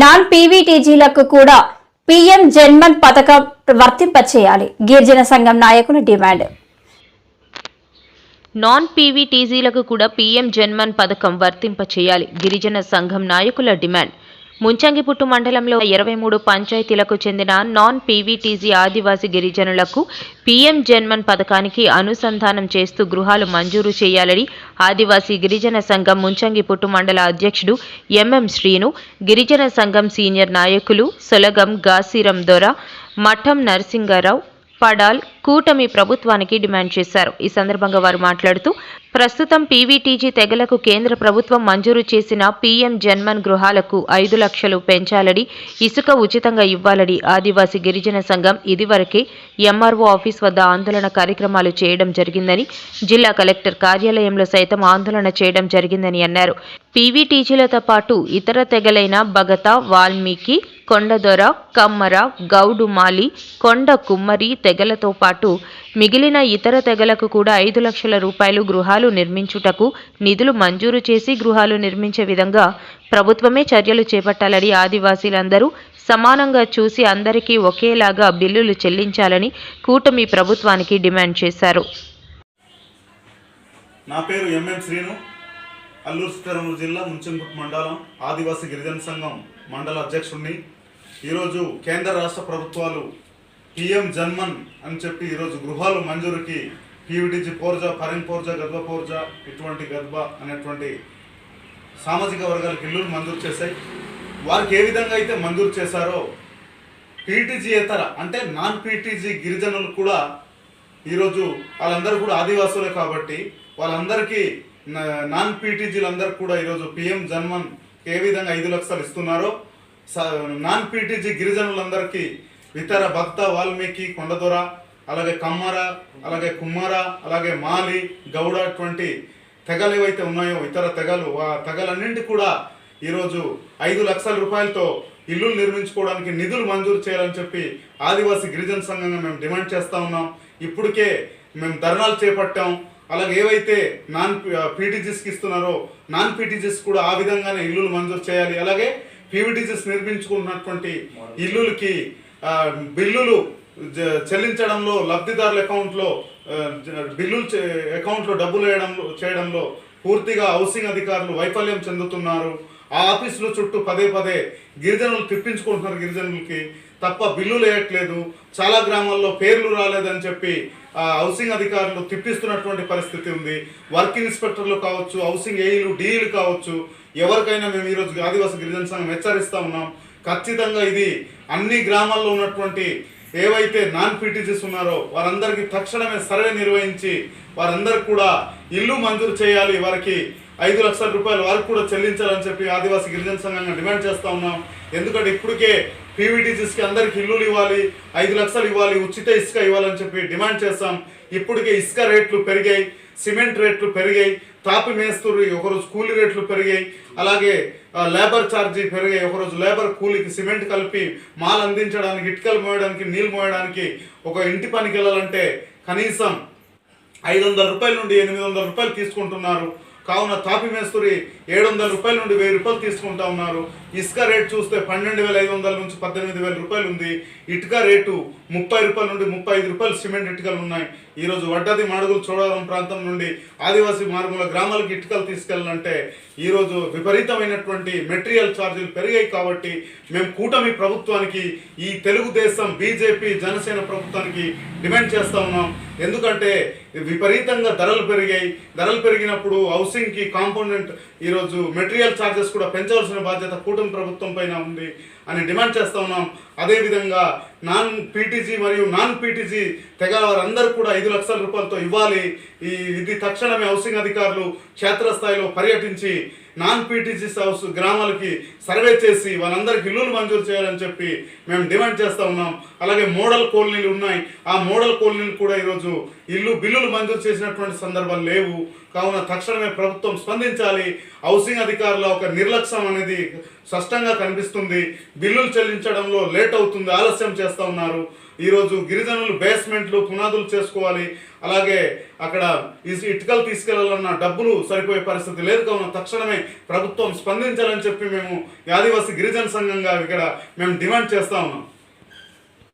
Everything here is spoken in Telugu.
నాన్ పీవీటీజీలకు కూడా పీఎం జన్మన్ పథకం వర్తింపచేయాలి. గిరిజన సంఘం నాయకుల డిమాండ్. నాన్ పీవీటీజీలకు కూడా పీఎం జన్మన్ పథకం వర్తింప చేయాలి గిరిజన సంఘం నాయకుల డిమాండ్. ముంచంగిపుట్టు మండలంలో ఇరవై మూడు పంచాయతీలకు చెందిన నాన్ పీవీటీజీ ఆదివాసీ గిరిజనులకు పీఎం జన్మన్ పథకానికి అనుసంధానం చేస్తూ గృహాలు మంజూరు చేయాలని ఆదివాసీ గిరిజన సంఘం ముంచంగిపుట్టు మండల అధ్యక్షుడు ఎంఎం శ్రీను గిరిజన సంఘం సీనియర్ నాయకులు సొలగం గాసిరం దొర మఠం నరసింగారావు పడాల్ కూటమి ప్రభుత్వానికి డిమాండ్ చేశారు. ఈ సందర్భంగా వారు మాట్లాడుతూ ప్రస్తుతం పీవీటీజీ తెగలకు కేంద్ర ప్రభుత్వం మంజూరు చేసిన పీఎం జన్మన్ గృహాలకు ఐదు లక్షలు పెంచాలని ఇసుక ఉచితంగా ఇవ్వాలని ఆదివాసీ గిరిజన సంఘం ఇదివరకే ఎంఆర్ఓ ఆఫీస్ వద్ద ఆందోళన కార్యక్రమాలు చేయడం జరిగిందని జిల్లా కలెక్టర్ కార్యాలయంలో సైతం ఆందోళన చేయడం జరిగిందని అన్నారు. పీవీటీజీలతో పాటు ఇతర తెగలైన భగత వాల్మీకి కొండదొర కమ్మర గౌడు మాలి కొండ కుమ్మరి తెగలతో పాటు పాటు మిగిలిన ఇతర తెగలకు కూడా ఐదు లక్షల రూపాయలు గృహాలు నిర్మించుటకు నిధులు మంజూరు చేసి గృహాలు నిర్మించే విధంగా ప్రభుత్వమే చర్యలు చేపట్టాలని ఆదివాసీలందరూ సమానంగా చూసి అందరికీ ఒకేలాగా బిల్లులు చెల్లించాలని కూటమి ప్రభుత్వానికి డిమాండ్ చేశారు. నా పేరు ఎంఎం శ్రీను అల్లూరు సీతారామరాజు జిల్లా ముంచంగుట్ మండలం ఆదివాసీ గిరిజన సంఘం మండల అధ్యక్షుడిని ఈరోజు కేంద్ర రాష్ట్ర ప్రభుత్వాలు పిఎం జన్మన్ అని చెప్పి ఈరోజు గృహాలు మంజూరుకి పీవీటీజీ పోర్జా పరింగ్ పోర్జా గద్వ పోర్జా ఇటువంటి గద్బ అనేటువంటి సామాజిక వర్గాలకు ఇల్లులు మంజూరు చేశాయి. వారికి ఏ విధంగా అయితే మంజూరు చేశారో పీటీజీయేతర అంటే నాన్ పీటీజీ గిరిజనులు కూడా ఈరోజు వాళ్ళందరూ కూడా ఆదివాసులే కాబట్టి వాళ్ళందరికీ నాన్ పీటీజీలందరూ కూడా ఈరోజు పిఎం జన్మన్ ఏ విధంగా ఐదు లక్షలు ఇస్తున్నారో స- నాన్ పీటీజీ గిరిజనులందరికీ ఇతర భక్త వాల్మీకి కొండదొర అలాగే కమ్మర అలాగే కుమ్మర అలాగే మాలి గౌడ అటువంటి తెగలు ఏవైతే ఉన్నాయో ఇతర తెగలు ఆ తెగలన్నింటి కూడా ఈరోజు ఐదు లక్షల రూపాయలతో ఇల్లు నిర్మించుకోవడానికి నిధులు మంజూరు చేయాలని చెప్పి ఆదివాసీ గిరిజన సంఘంగా మేము డిమాండ్ చేస్తా ఉన్నాం. ఇప్పటికే మేము ధర్నాలు చేపట్టాం. అలాగే ఏవైతే నాన్ పీటీజీస్కి ఇస్తున్నారో నాన్ పీటీజీస్ కూడా ఆ విధంగానే ఇల్లులు మంజూరు చేయాలి. అలాగే పీవీటీజీస్ నిర్మించుకున్నటువంటి ఇల్లులకి బిల్లులు చెల్లించడంలో లబ్ధిదారుల అకౌంట్లో బిల్లులు చే- అకౌంట్లో డబ్బులు వేయడంలో చేయడంలో పూర్తిగా హౌసింగ్ అధికారులు వైఫల్యం చెందుతున్నారు. ఆ ఆఫీసుల చుట్టూ పదే పదే గిరిజనులు తిప్పించుకుంటున్నారు గిరిజనులకి. తప్ప బిల్లులు వేయట్లేదు. చాలా గ్రామాల్లో పేర్లు రాలేదని చెప్పి ఆ హౌసింగ్ అధికారులు తిప్పిస్తున్నటువంటి పరిస్థితి ఉంది. వర్క్ ఇన్స్పెక్టర్లు కావచ్చు హౌసింగ్ ఏఈలు డీఈలు కావచ్చు ఎవరికైనా మేము ఈరోజు ఆదివాసీ గిరిజన సంఘం హెచ్చరిస్తా ఉన్నాం. ఖచ్చితంగా ఇది అన్ని గ్రామాల్లో ఉన్నటువంటి ఏవైతే నాన్ పీటీజీస్ ఉన్నారో వారందరికీ తక్షణమే సర్వే నిర్వహించి వారందరికి కూడా ఇల్లు మంజూరు చేయాలి. వారికి ఐదు లక్షల రూపాయలు వారికి కూడా చెల్లించాలని చెప్పి ఆదివాసీ గిరిజన సంఘంగా డిమాండ్ చేస్తూ ఉన్నాం. ఎందుకంటే ఇప్పటికే పీవీటీసీస్కి అందరికి ఇల్లులు ఇవ్వాలి ఐదు లక్షలు ఇవ్వాలి ఉచిత ఇసుక ఇవ్వాలని చెప్పి డిమాండ్ చేస్తాం ఇప్పటికే ఇసుక రేట్లు పెరిగాయి సిమెంట్ రేట్లు పెరిగాయి తాపి మేస్తూరు ఒకరోజు కూలీ రేట్లు పెరిగాయి అలాగే లేబర్ ఛార్జీ పెరిగాయి. ఒకరోజు లేబర్ కూలీకి సిమెంట్ కలిపి మాల్ అందించడానికి ఇటుకలు మోయడానికి నీళ్ళు మోయడానికి ఒక ఇంటి పనికి వెళ్ళాలంటే కనీసం ఐదు వందల రూపాయల నుండి ఎనిమిది వందల రూపాయలు తీసుకుంటున్నారు. కావున తాపి మేస్తూరి ఏడు వందల రూపాయల నుండి వెయ్యి రూపాయలు తీసుకుంటా ఉన్నారు. ఇసుక రేట్ చూస్తే పన్నెండు వేల ఐదు వందల నుంచి పద్దెనిమిది వేల రూపాయలు ఉంది ఇటుక రేటు ముప్పై రూపాయల నుండి ముప్పై ఐదు రూపాయలు సిమెంట్ ఇటుకలు ఉన్నాయి. ఈరోజు వడ్డది మాడుగులు చోడవరం ప్రాంతం నుండి ఆదివాసీ మార్గంలో గ్రామాలకు ఇటుకలు తీసుకెళ్ళాలంటే ఈరోజు విపరీతమైనటువంటి మెటీరియల్ ఛార్జీలు పెరిగాయి కాబట్టి మేము కూటమి ప్రభుత్వానికి ఈ తెలుగుదేశం బీజేపీ జనసేన ప్రభుత్వానికి డిమాండ్ చేస్తూ ఉన్నాం. ఎందుకంటే విపరీతంగా ధరలు పెరిగాయి. ధరలు పెరిగినప్పుడు హౌసింగ్కి కాంపోనెంట్ ఈరోజు మెటీరియల్ ఛార్జెస్ కూడా పెంచవలసిన బాధ్యత కూటమి ప్రభుత్వం పైన ఉంది అని డిమాండ్ చేస్తూ ఉన్నాం. అదేవిధంగా నాన్ పీటీజీ మరియు నాన్ పీటీజీ తెగ వారందరూ కూడా ఐదు లక్షల రూపాయలతో ఇవ్వాలి. ఈ ఇది తక్షణమే హౌసింగ్ అధికారులు క్షేత్రస్థాయిలో పర్యటించి నాన్ పీటీసీ హౌస్ గ్రామాలకి సర్వే చేసి వాళ్ళందరికీ ఇల్లులు మంజూరు చేయాలని చెప్పి మేము డిమాండ్ చేస్తూ ఉన్నాం. అలాగే మోడల్ కాలనీలు ఉన్నాయి. ఆ మోడల్ కాలనీలు కూడా ఈరోజు ఇల్లు బిల్లులు మంజూరు చేసినటువంటి సందర్భాలు లేవు. కావున తక్షణమే ప్రభుత్వం స్పందించాలి. హౌసింగ్ అధికారుల ఒక నిర్లక్ష్యం అనేది స్పష్టంగా కనిపిస్తుంది. బిల్లులు చెల్లించడంలో లేట్ అవుతుంది. ఆలస్యం చేస్తూ ఉన్నారు. ఈరోజు గిరిజనులు బేస్మెంట్లు పునాదులు చేసుకోవాలి. అలాగే అక్కడ ఇటుకలు తీసుకెళ్ళాలన్న డబ్బులు సరిపోయే పరిస్థితి లేదు కావున తక్షణమే ప్రభుత్వం స్పందించాలని చెప్పి మేము ఆదివాసీ గిరిజన సంఘంగా ఇక్కడ మేము డిమాండ్ చేస్తా ఉన్నాం.